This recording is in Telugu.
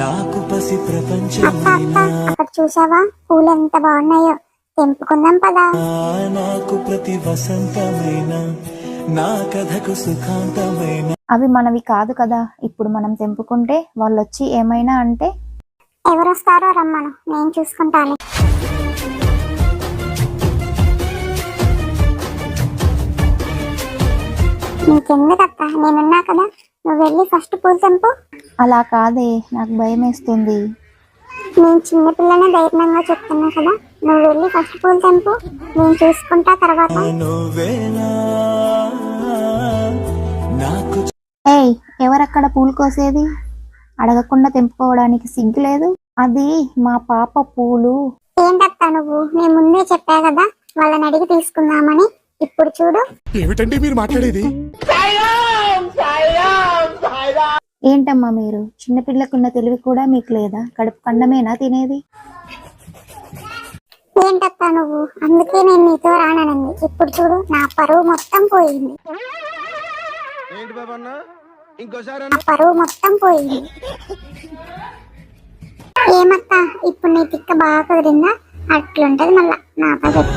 నాకు పసి అక్కడ చూసావా? పూలు ఎంత బాగున్నాయో. తెంపుకుందాం పదా. నాకు ప్రతి వసంతమైన నా కథకు సుఖాంతమైన. అవి మనవి కాదు కదా. ఇప్పుడు మనం తెంపుకుంటే వాళ్ళు వచ్చి ఏమైనా అంటే? ఎవరు వస్తారో రమ్మను. నేను చూసుకుంటాను. నీకెందుకత్త నేనున్నా కదా. నువ్వు వెళ్ళి ఫస్ట్ పూలు తెంపు అలా కాదే నాకు భయం వేస్తుంది నేను చిన్నపిల్లనే ధైర్యంగా చెప్తున్నా కదా నువ్వు వెళ్ళి ఫస్ట్ పూలు తెంపు నేను చూసుకుంటా తర్వాత. ఏయ్ ఎవరక్కడ పూలు కోసేది? అడగకుండా తెంపుకోవడానికి సిగ్గు లేదు. అది మా పాప పూలు. ఏంటత్తా నువ్వు? నేను ముందే చెప్పా కదా వాళ్ళని అడిగి తీసుకుందామని. ఇప్పుడు చూడు. ఏమిటండి మీరు మాట్లాడేది? ఏంటమ్మా మీరు? చిన్నపిల్లకున్న తెలివి కూడా మీకు లేదా? కడుపు కండమేనా తినేది? ఏంటప్పా నువ్వు? అందుకే నేను నీతో రాననండి ఇప్పుడు చూడు నా పరువు మొత్తం పోయింది. పరువు మొత్తం పోయింది. ఏమక్కా ఇప్పుడు నీ తిక్క బాగా కుదిరిందా? అట్లుంటది మళ్ళా. నా పగతి